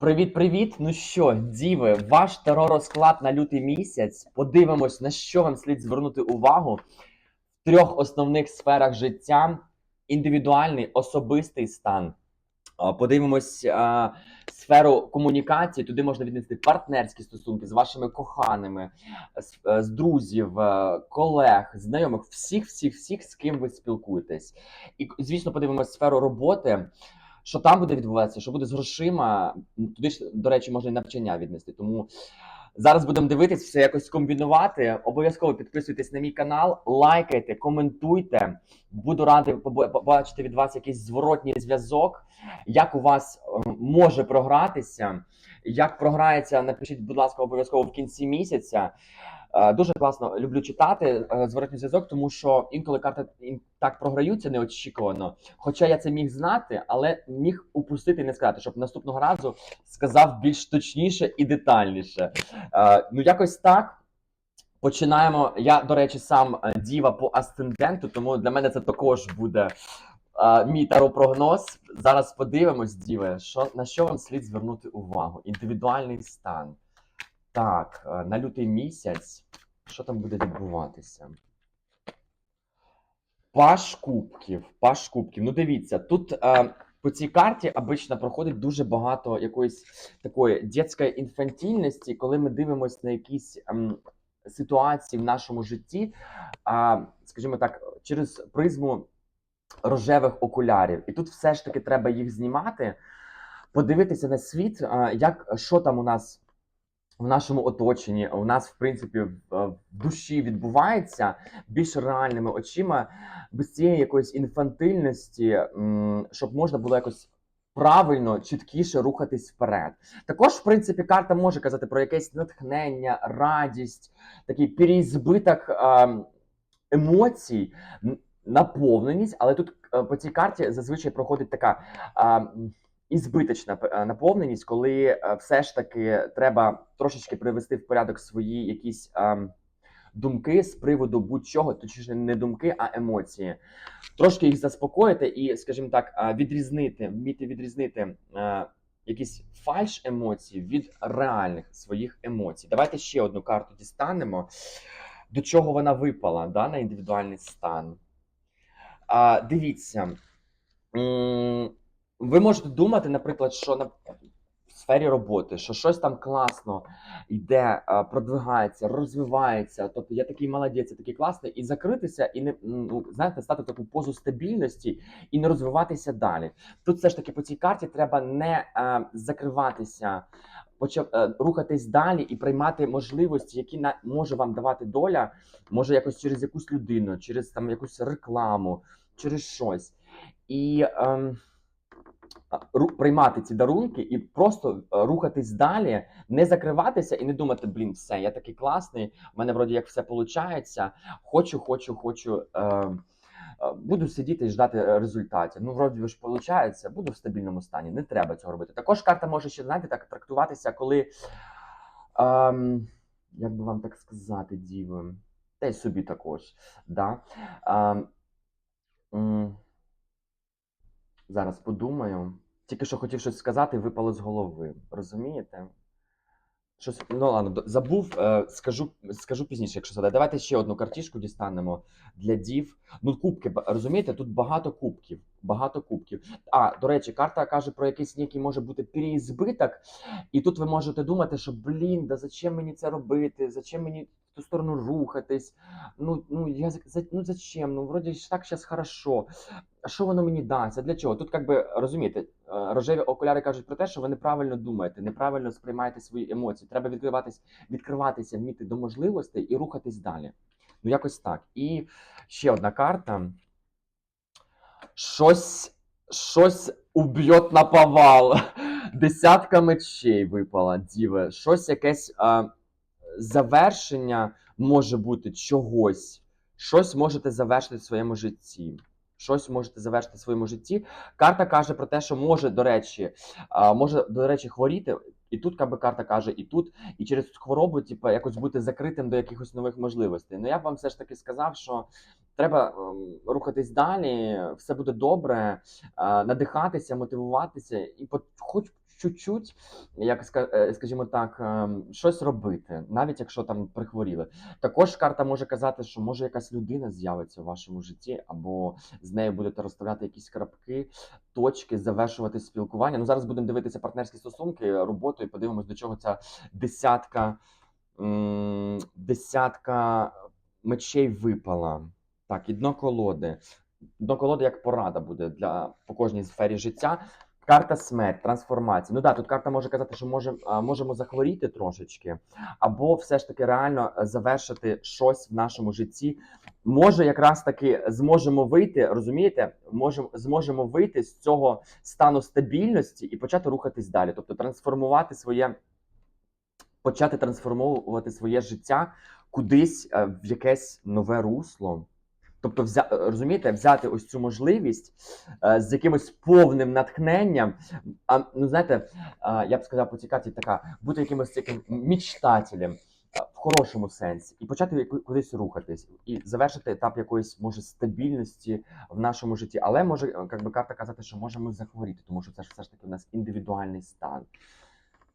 Привіт-привіт! Ну що, діви, ваш теророзклад на лютий місяць. Подивимось, на що вам слід звернути увагу в трьох основних сферах життя: індивідуальний, особистий стан. Подивимось а, сферу комунікації. Туди можна віднести партнерські стосунки з вашими коханими, з, е, з друзів, е, колег, знайомих, всіх, всіх, всіх, з ким ви спілкуєтесь. І, звісно, подивимось сферу роботи що там буде відбуватися, що буде з грошима. Туди ж, до речі, можна і навчання віднести. Тому зараз будемо дивитись, все якось комбінувати. Обов'язково підписуйтесь на мій канал, лайкайте, коментуйте. Буду радий побачити від вас якийсь зворотній зв'язок, як у вас е, може програтися. Як програється, напишіть, будь ласка, обов'язково в кінці місяця. Е, Дуже класно люблю читати е, зворотній зв'язок, тому що інколи карти так програються неочікувано. Хоча я це міг знати, але міг упустити і не сказати, щоб наступного разу сказав більш точніше і детальніше. Е, ну, якось так. Починаємо. Я, до речі, сам діва по асценденту, тому для мене це також буде е, мій таропрогноз. Зараз подивимось, діве, що, на що вам слід звернути увагу. Індивідуальний стан. Так, е, на лютий місяць. Що там буде відбуватися? Паш кубків. Паш кубків. Ну, дивіться, тут е, по цій карті обично проходить дуже багато якоїсь такої дитячої інфантільності, коли ми дивимося на якісь ем, ситуації в нашому житті, а, скажімо так, через призму рожевих окулярів. І тут все ж таки треба їх знімати, подивитися на світ, а, як що там у нас. В нашому оточенні, у нас, в принципі, в, в душі відбувається більш реальними очима, без цієї якоїсь інфантильності, щоб можна було якось правильно, чіткіше рухатись вперед. Також, в принципі, карта може казати про якесь натхнення, радість, такий переізбиток ем, емоцій, наповненість, але тут е, по цій карті зазвичай проходить така. Ем, Ізбиточна е, наповненість, коли е, все ж таки треба трошечки привести в порядок свої якісь ем, думки з приводу будь-чого, точніше не думки, а емоції. Трошки їх заспокоїти і, скажімо так, е, відрізнити, вміти відрізнити якісь фальш емоцій від реальних своїх емоцій. Давайте ще одну карту дістанемо. До чого вона випала да, на індивідуальний стан. А, дивіться. Ви можете думати, наприклад, що на в сфері роботи, що щось там класно йде, продвигається, розвивається. Тобто я такий молодець, я такий класний, і закритися, і не ну, знаєте, стати в таку позу стабільності і не розвиватися далі. Тут все ж таки по цій карті треба не е, закриватися, почав е, рухатись далі і приймати можливості, які на може вам давати доля, може якось через якусь людину, через там якусь рекламу, через щось. І ру- приймати ці дарунки і просто е, рухатись далі, не закриватися і не думати, блін, все, я такий класний, в мене вроді як все виходить, хочу, хочу, хочу. Е, е, Буду сидіти і ждати результатів. Ну, вроді ж виходить, буду в стабільному стані. Не треба цього робити. Також карта може ще, знаєте, так трактуватися, коли. Ем, як би вам так сказати, діви, та й собі також. Да? Ем, зараз подумаю. Тільки що хотів щось сказати, випало з голови. Розумієте? Щось, ну ладно, забув, е, скажу, скажу пізніше, якщо згадаю. Давайте ще одну картішку дістанемо для дів. Ну, кубки, розумієте, тут багато кубків. Багато кубків. А, до речі, карта каже про якийсь який може бути переізбиток, і тут ви можете думати, що блін, да зачем мені це робити? Зачем мені ту сторону рухатись? Ну, ну я ну зачем? Ну, вроді ж так зараз хорошо. А що воно мені дасть? А для чого? Тут, як би розумієте, е, рожеві окуляри кажуть про те, що ви неправильно думаєте, неправильно сприймаєте свої емоції. Треба відкриватись, відкриватися, вміти до можливостей і рухатись далі. Ну, якось так. І ще одна карта. Щось, щось уб'єт на повал. Десятка мечей випала, діве. Щось якесь а, завершення може бути чогось. Щось можете завершити в своєму житті. Щось можете завершити в своєму житті. Карта каже про те, що може, до речі, може, до речі, хворіти. І тут якби карта каже, і тут, і через хворобу, типу, якось бути закритим до якихось нових можливостей. Ну я б вам все ж таки сказав, що треба ем, рухатись далі, все буде добре, надихатися, мотивуватися, і хоч чуть-чуть, як е, скажімо так, ем, щось робити, навіть якщо там прихворіли. Також карта може казати, що може якась людина з'явиться в вашому житті, або з нею будете розставляти якісь крапки, точки, завершувати спілкування. Ну зараз будемо дивитися партнерські стосунки, роботу і подивимось, до чого ця десятка, десятка мечей випала. Так, і дно колоди. Дно колоди як порада буде для по кожній сфері життя. Карта смерть, трансформація. Ну да, тут карта може казати, що може, можемо захворіти трошечки, або все ж таки реально е, завершити щось в нашому житті. Може, якраз таки зможемо вийти, розумієте? Можемо зможемо вийти з цього стану стабільності і почати рухатись далі, тобто трансформувати своє, почати трансформовувати своє життя кудись е, в якесь нове русло. Тобто, взя, е, розумієте, взяти ось цю можливість е, з якимось повним натхненням. А ну знаєте, е, я б сказав по цій карті така, бути якимось таким мічтателем. В хорошому сенсі, і почати кудись рухатись, і завершити етап якоїсь може стабільності в нашому житті. Але може е, як би карта казати, що можемо захворіти, тому що це ж все ж таки у нас індивідуальний стан.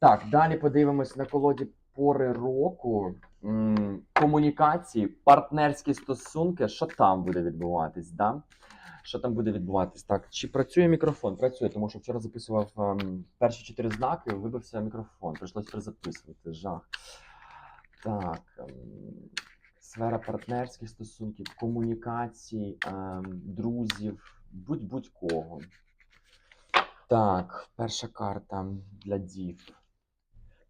Так, далі подивимось на колоді пори року. М, Комунікації, партнерські стосунки. Що там буде відбуватись? Да? Що там буде відбуватись? Так, чи працює мікрофон? Працює, тому що вчора записував ем, перші чотири знаки, вибився мікрофон. Прийшлося перезаписувати. Жах. Так. ем, Сфера партнерських стосунків, комунікацій, ем, друзів, будь-будь-кого. Так, перша карта для дів.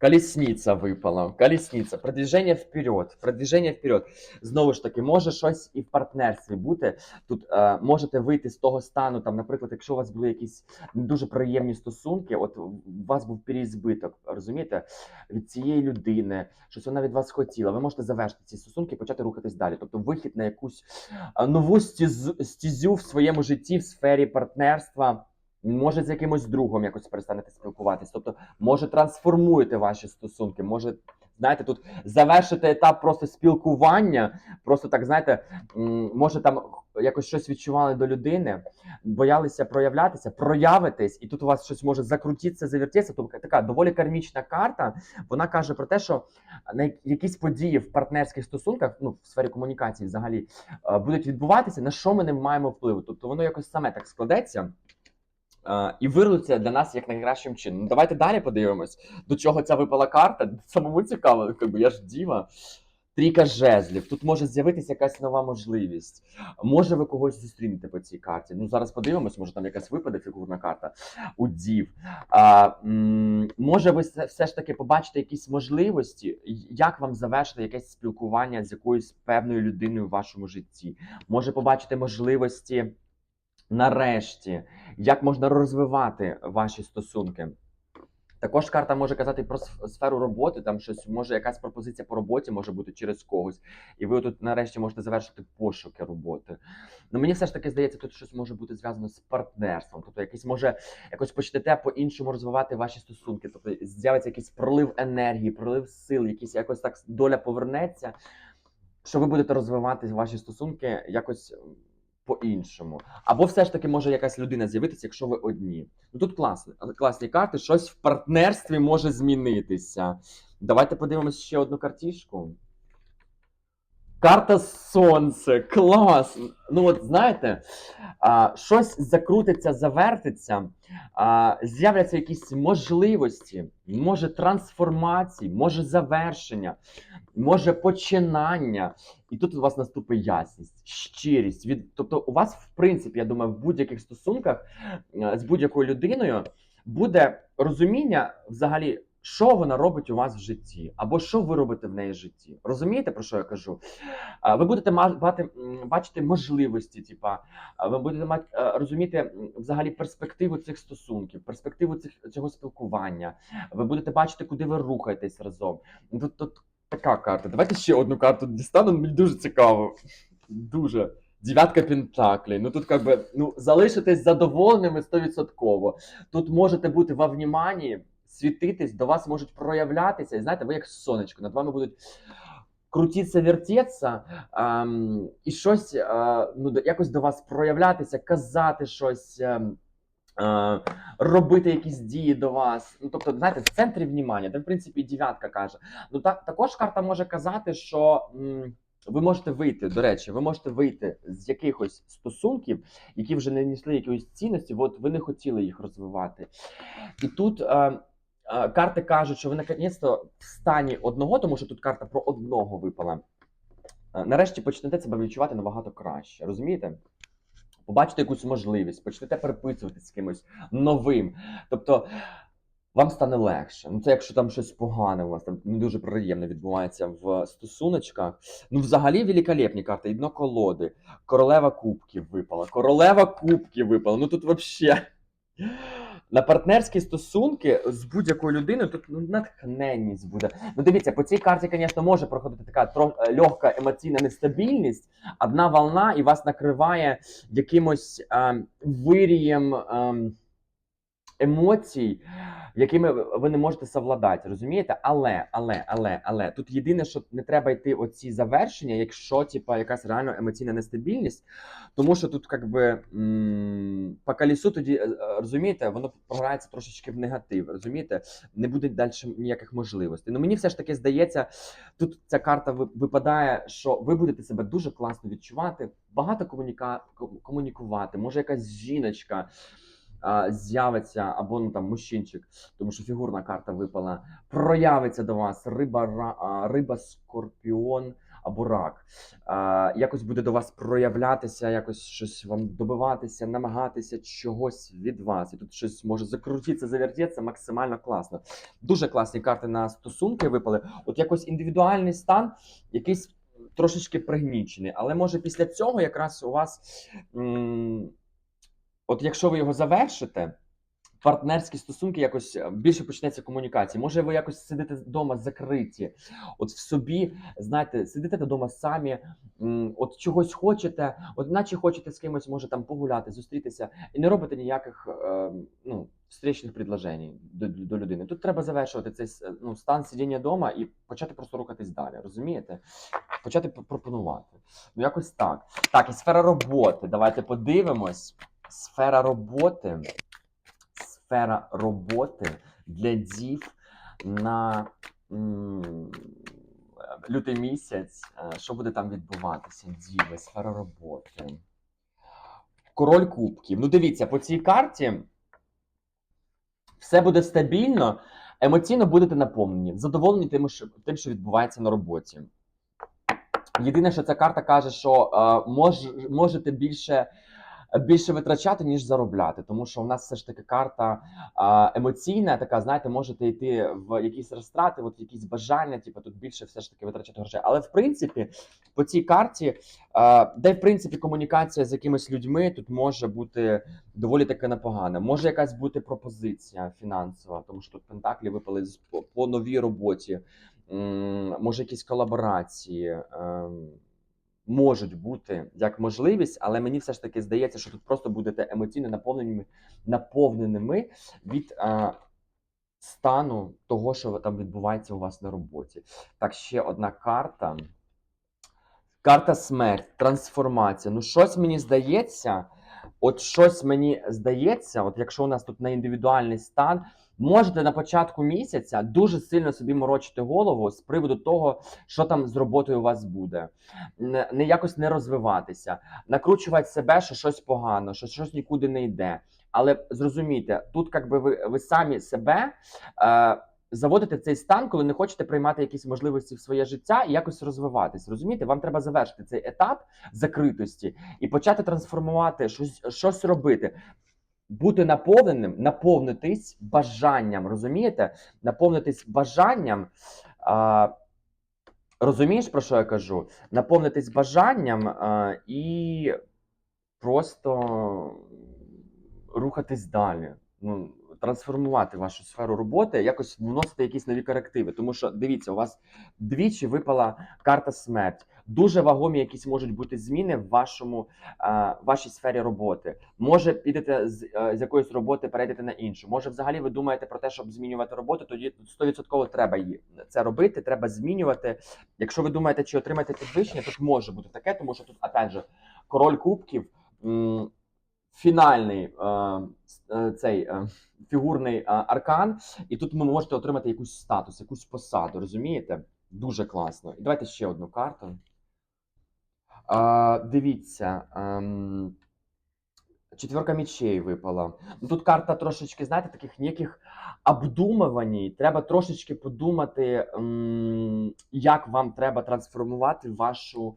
Колесниця випала. Колесниця. Продвіження вперед. Продвіження вперед. Знову ж таки, може щось і в партнерстві бути. Тут е, можете вийти з того стану, там, наприклад, якщо у вас були якісь не дуже приємні стосунки, от у вас був переізбиток, розумієте, від цієї людини, щось вона від вас хотіла. Ви можете завершити ці стосунки і почати рухатись далі. Тобто вихід на якусь е, нову стізю в своєму житті в сфері партнерства. Може, з якимось другом якось перестанете спілкуватись. Тобто, може, трансформуєте ваші стосунки, може, знаєте, тут завершити етап просто спілкування, просто так, знаєте, може там якось щось відчували до людини, боялися проявлятися, проявитись, і тут у вас щось може закрутитися, завертітися. Тобто така доволі кармічна карта. Вона каже про те, що на якісь події в партнерських стосунках, ну в сфері комунікації взагалі, е, будуть відбуватися, на що ми не маємо впливу. Тобто воно якось саме так складеться. Е, і вирвуться для нас як найкращим чином. Ну, давайте далі подивимось, до чого ця випала карта. Самому цікаво, якби я ж діва. Трійка жезлів. Тут може з'явитися якась нова можливість. Може, ви когось зустрінете по цій карті. Ну, зараз подивимось, може там якась випаде фігурна карта у дів. А, м, може, ви все, ж таки побачите якісь можливості, як вам завершити якесь спілкування з якоюсь певною людиною в вашому житті. Може, побачите можливості нарешті, як можна розвивати ваші стосунки. Також карта може казати про сферу роботи, там щось може якась пропозиція по роботі може бути через когось, і ви тут нарешті можете завершити пошуки роботи. Ну мені все ж таки здається, тут щось може бути зв'язано з партнерством. Тобто, якийсь може якось почнете по-іншому розвивати ваші стосунки. Тобто з'явиться якийсь пролив енергії, пролив сил, якийсь якось так доля повернеться, що ви будете розвивати ваші стосунки якось по-іншому. Або все ж таки може якась людина з'явитися, якщо ви одні. Ну тут класні, класні карти, щось в партнерстві може змінитися. Давайте подивимось ще одну картішку. Карта Сонце. Клас! Ну, от знаєте, а, щось закрутиться, завертиться, а, з'являться якісь можливості, може трансформації, може завершення, може починання. І тут у вас наступить ясність, щирість. Від... Тобто, у вас, в принципі, я думаю, в будь-яких стосунках е, з будь-якою людиною буде розуміння взагалі. Що вона робить у вас в житті, або що ви робите в неї в житті? Розумієте, про що я кажу? Ви будете ма- бати, м, бачити можливості, типа, ви будете мати розуміти взагалі перспективу цих стосунків, перспективу цих цього спілкування. Ви будете бачити, куди ви рухаєтесь разом. Ну, Тут, тут така карта. Давайте ще одну карту дістану. Мені дуже цікаво. Дуже. Дев'ятка пентаклей. Ну тут как би, ну, залишитесь задоволеними 100%. Тут можете бути во вниманні, світитись, до вас можуть проявлятися. І знаєте, ви як сонечко, над вами будуть крутитися, вертеться, ем, і щось е, ну, якось до вас проявлятися, казати щось. ем, е, робити якісь дії до вас. Ну, тобто, знаєте, в центрі внимання, де в принципі дев'ятка каже. Ну так також карта може казати, що. м, ви можете вийти, до речі, ви можете вийти з якихось стосунків, які вже не несли якоїсь цінності, от ви не хотіли їх розвивати. І тут е, карти кажуть, що ви наконець-то в стані одного, тому що тут карта про одного випала. Нарешті почнете себе відчувати набагато краще. Розумієте? Побачите якусь можливість, почнете переписувати з кимось новим. Тобто вам стане легше. Ну, це якщо там щось погане у вас там не дуже приємне відбувається в стосуночках. Ну, взагалі великолепні карти, дно колоди, королева кубків випала, королева кубків випала. Ну тут взагалі. На партнерські стосунки з будь-якою людиною тут ну, натхненність буде. Ну дивіться, по цій карті, звісно, може проходити така тро, е, легка емоційна нестабільність, одна волна і вас накриває якимось е, вирієм. Е, емоцій, якими ви не можете совладати, розумієте? Але, але, але, але тут єдине, що не треба йти оці завершення, якщо типа якась реально емоційна нестабільність, тому що тут, як би по колесу тоді е, е, розумієте, воно програється трошечки в негатив. Розумієте, не буде далі ніяких можливостей. Ну мені все ж таки здається, тут ця карта випадає, що ви будете себе дуже класно відчувати, багато комуніка... комунікувати, може якась жіночка з'явиться, або ну там мужчинчик, тому що фігурна карта випала, проявиться до вас риба, риба, скорпіон або рак. Якось буде до вас проявлятися, якось щось вам добиватися, намагатися чогось від вас. І тут щось може закрутитися, завертеться максимально класно. Дуже класні карти на стосунки випали. От якось індивідуальний стан, якийсь трошечки пригнічений. Але може після цього якраз у вас. м, От якщо ви його завершите, партнерські стосунки якось е, більше почнеться комунікації. Може, ви якось сидите вдома закриті, от в собі, знаєте, сидите вдома самі, от чогось хочете, от наче хочете з кимось, може там погуляти, зустрітися, і не робите ніяких е, ну, встречних предложень до, до людини. Тут треба завершувати цей ну, стан сидіння вдома і почати просто рухатись далі. Розумієте? Почати пропонувати. Ну, якось так. Так, і сфера роботи. Давайте подивимось. Сфера роботи. Сфера роботи для дів на лютий місяць. Е, Що буде там відбуватися? Діви, сфера роботи. Король кубків. Ну, дивіться, по цій карті все буде стабільно, емоційно будете наповнені, задоволені тим, що, тим, що відбувається на роботі. Єдине, що ця карта каже, що е, мож, можете більше, більше витрачати, ніж заробляти. Тому що у нас все ж таки карта емоційна, така, знаєте, можете йти в якісь розтрати, от в якісь бажання, типу, тут більше все ж таки витрачати грошей. Але в принципі, по цій карті, де в принципі комунікація з якимись людьми тут може бути доволі таки непогана. Може якась бути пропозиція фінансова, тому що тут пентаклі випали по новій роботі. Може, якісь колаборації ем, можуть бути як можливість, але мені все ж таки здається, що тут просто будете емоційно наповненими, наповненими від е, стану того, що там відбувається у вас на роботі. Так, ще одна карта. Карта смерть, трансформація. Ну, щось мені здається, от щось мені здається, от якщо у нас тут на індивідуальний стан, можете на початку місяця дуже сильно собі морочити голову з приводу того, що там з роботою у вас буде, не, якось не розвиватися, накручувати себе, що щось погано, що щось нікуди не йде. Але зрозумійте, тут якби ви, ви самі себе. Е, Заводите в цей стан, коли не хочете приймати якісь можливості в своє життя і якось розвиватись. Розумієте, вам треба завершити цей етап закритості і почати трансформувати щось, щось робити. Бути наповненим, наповнитись бажанням, розумієте? Наповнитись бажанням. А, розумієш, про що я кажу? Наповнитись бажанням а, і просто рухатись далі. Ну, трансформувати вашу сферу роботи, якось вносити якісь нові корективи. Тому що дивіться, у вас двічі випала карта смерть. Дуже вагомі якісь можуть бути зміни в вашому е, вашій сфері роботи. Може, підете з, е, з якоїсь роботи, перейдете на іншу. Може, взагалі ви думаєте про те, щоб змінювати роботу, тоді 100% треба її це робити, треба змінювати. Якщо ви думаєте, чи отримаєте підвищення, тут може бути таке, тому що тут, опять же, король кубків. фінальний е, е, цей е, фігурний е, аркан, і тут ви можете отримати якийсь статус, якусь посаду, розумієте? Дуже класно. І давайте ще одну карту. Е, дивіться. ем, Четверка мечей випала. Ну, Тут карта трошечки, знаєте, таких ніяких обдумувань. Треба трошечки подумати, як вам треба трансформувати вашу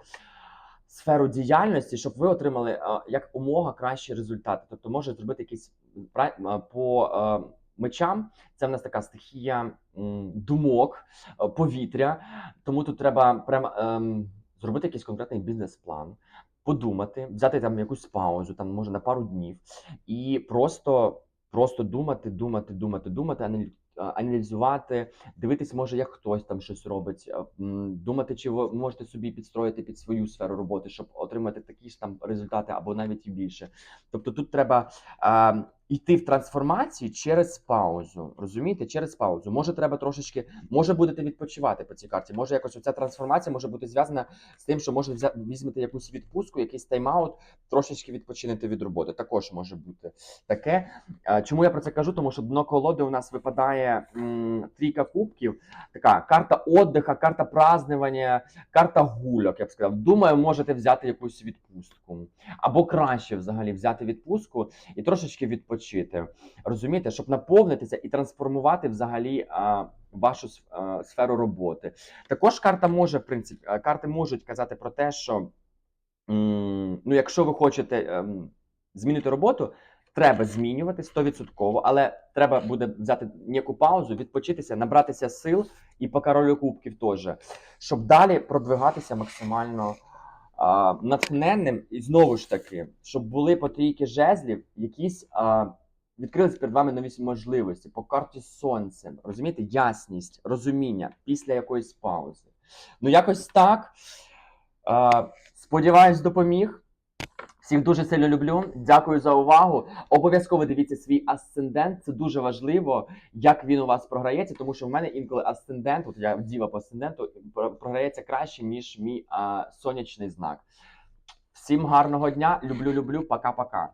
сферу діяльності, щоб ви отримали е, як умога кращі результати. Тобто, може зробити якісь е, по е, мечам. Це в нас така стихія думок, повітря. Тому тут треба прямо ем, зробити якийсь конкретний бізнес-план подумати, взяти там якусь паузу, там може на пару днів, і просто, просто думати, думати, думати, думати, аналізувати, дивитись, може, як хтось там щось робить, думати, чи ви можете собі підстроїти під свою сферу роботи, щоб отримати такі ж там результати або навіть і більше. Тобто тут треба йти в трансформацію через паузу. Розумієте? Через паузу. Може, треба трошечки, може будете відпочивати по цій карті. Може, якось оця трансформація може бути зв'язана з тим, що може візьмете якусь відпустку, якийсь тайм-аут, трошечки відпочинете від роботи. Також може бути таке. Чому я про це кажу? Тому що дно колоди у нас випадає м, трійка кубків. Така карта отдиха, карта празднування, карта гульок. Я б сказав. Думаю, можете взяти якусь відпустку. Або краще взагалі взяти відпустку і трошечки відпочити. Розумієте, щоб наповнитися і трансформувати взагалі а, вашу а, сферу роботи. Також карта може, в принципі, карти можуть казати про те, що м, ну, якщо ви хочете ем, змінити роботу, треба змінювати 100%, але треба буде взяти ніяку паузу, відпочитися, набратися сил і по королю кубків теж, щоб далі продвигатися максимально а, натхненним і знову ж таки, щоб були по трійки жезлів якісь. А, Відкрились перед вами нові можливості по карті сонцем. Розумієте, ясність, розуміння після якоїсь паузи. Ну, якось так. А, сподіваюсь, допоміг. Всіх дуже сильно люблю. Дякую за увагу. Обов'язково дивіться свій асцендент. Це дуже важливо, як він у вас програється, тому що в мене інколи асцендент, от я діва по асценденту, програється краще, ніж мій а, сонячний знак. Всім гарного дня. Люблю, люблю. Пока-пока.